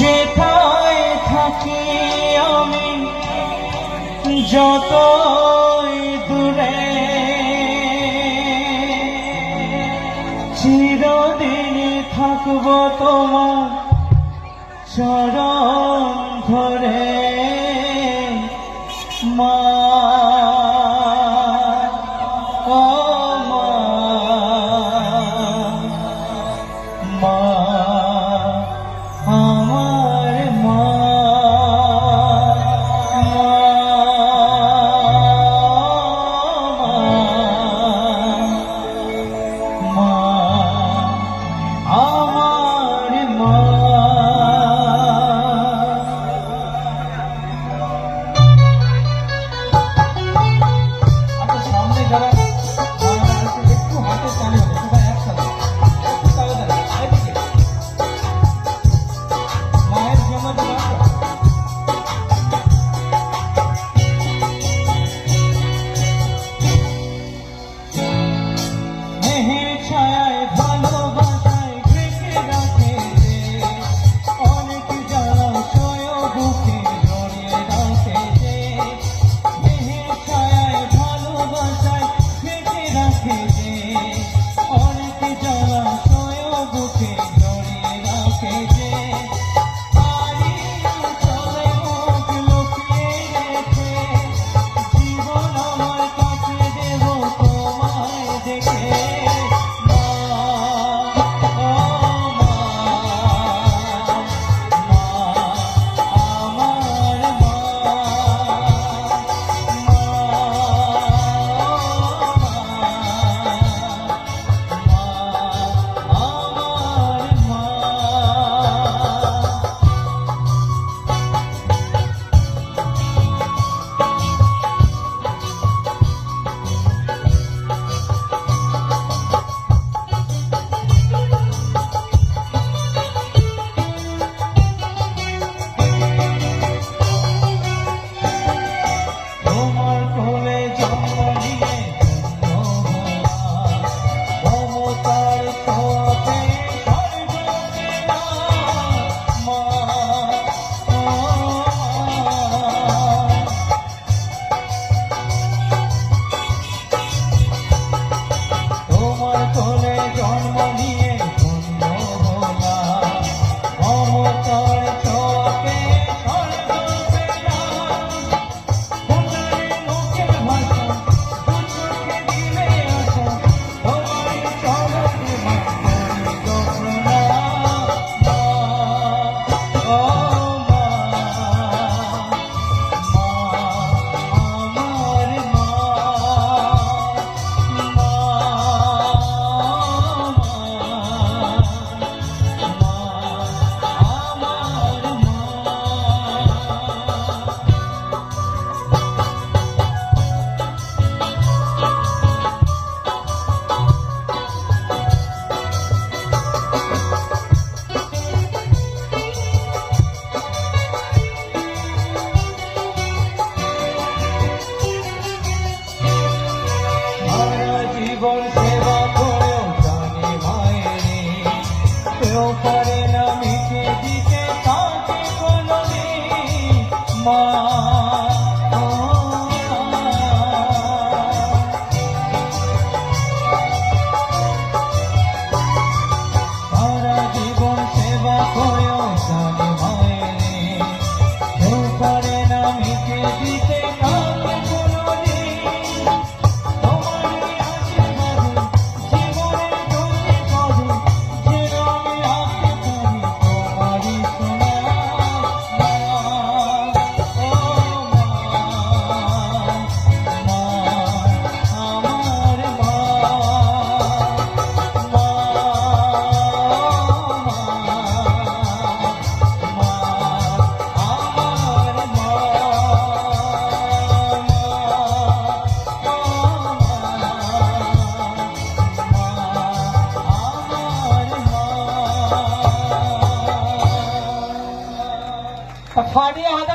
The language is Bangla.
যেথায় থাকি আমি যতই দূরে। চিরদিন থাকব তোমার চরণ ধরে। মা ફાડી હાથ